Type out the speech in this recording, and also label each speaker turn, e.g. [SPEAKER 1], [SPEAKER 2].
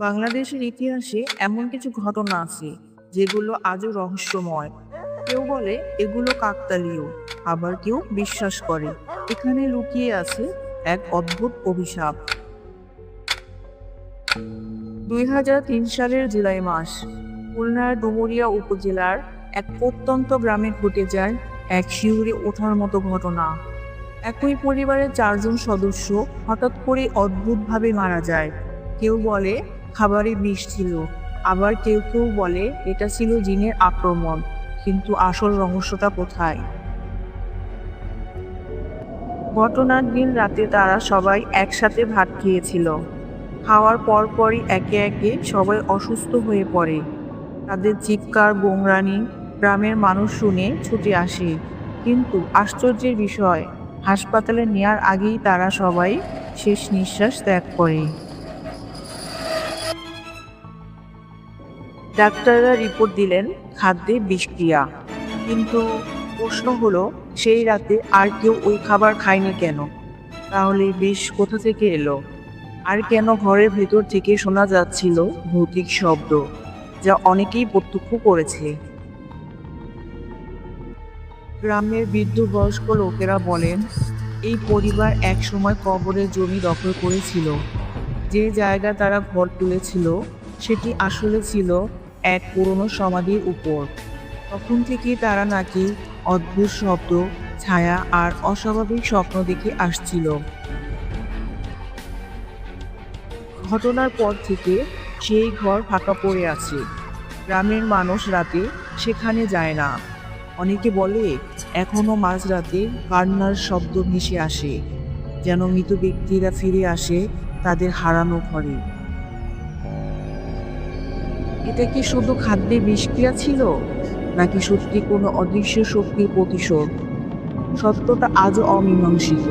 [SPEAKER 1] বাংলাদেশের ইতিহাসে এমন কিছু ঘটনা আছে যেগুলো আজও রহস্যময়। কেউ বলে এগুলো কাকতালীয়, আবার কেউ বিশ্বাস করে। এখানে লুকিয়ে আছে এক অদ্ভুত অভিশাপ। দুই হাজার তিন সালের জুলাই মাস, খুলনার ডুমুরিয়া উপজেলার এক প্রত্যন্ত গ্রামে ঘটে যায় এক শিউরে ওঠার মতো ঘটনা। একই পরিবারের চারজন সদস্য হঠাৎ করে অদ্ভুতভাবে মারা যায়। কেউ বলে খাবারে বিষ ছিল। আবার কেউ কেউ বলে, এটা ছিল জিনের আক্রমণ, কিন্তু আসল রহস্যটা কোথায়? ঘটনার দিন রাতে তারা সবাই একসাথে ভাত খেয়েছিল। খাওয়ার পরপরই একে একে সবাই অসুস্থ হয়ে পড়ে। তাদের চিৎকার গোংরানি গ্রামের মানুষ শুনে ছুটে আসে। কিন্তু আশ্চর্যের বিষয়, হাসপাতালে নেয়ার আগেই তারা সবাই শেষ নিঃশ্বাস ত্যাগ করে। ডাক্তাররা রিপোর্ট দিলেন খাদ্যে বিষক্রিয়া কিন্তু প্রশ্ন হলো, সেই রাতে আর কেউ ওই খাবার খায়নি কেন? তাহলে বিষ কোথা থেকে এলো? আর কেন ঘরের ভেতর থেকে শোনা যাচ্ছিল ভৌতিক শব্দ, যা অনেকেই প্রত্যক্ষ করেছে? গ্রামের বৃদ্ধ বয়স্ক লোকেরা বলেন, এই পরিবার একসময় কবরের জমি দখল করেছিল। যে জায়গা তারা ঘর তুলেছিল, সেটি আসলে ছিল এক পুরনো সমাধির উপর। তখন থেকে তারা নাকি অদ্ভুত শব্দ, ছায়া আর অস্বাভাবিক স্বপ্ন দেখে আসছিল। ঘটনার পর থেকে সেই ঘর ফাঁকা পড়ে আছে। গ্রামের মানুষ রাতে সেখানে যায় না। অনেকে বলে, এখনও মাঝরাতে কান্নার শব্দ মিশে আসে, যেন মৃত ব্যক্তিরা ফিরে আসে তাদের হারানো ঘরে। এটা কি শুধু খাদ্যে বিষক্রিয়া ছিল, নাকি সত্যি কোনো অদৃশ্য শক্তির প্রতিশোধ? সত্যটা আজও অমীমাংসিত।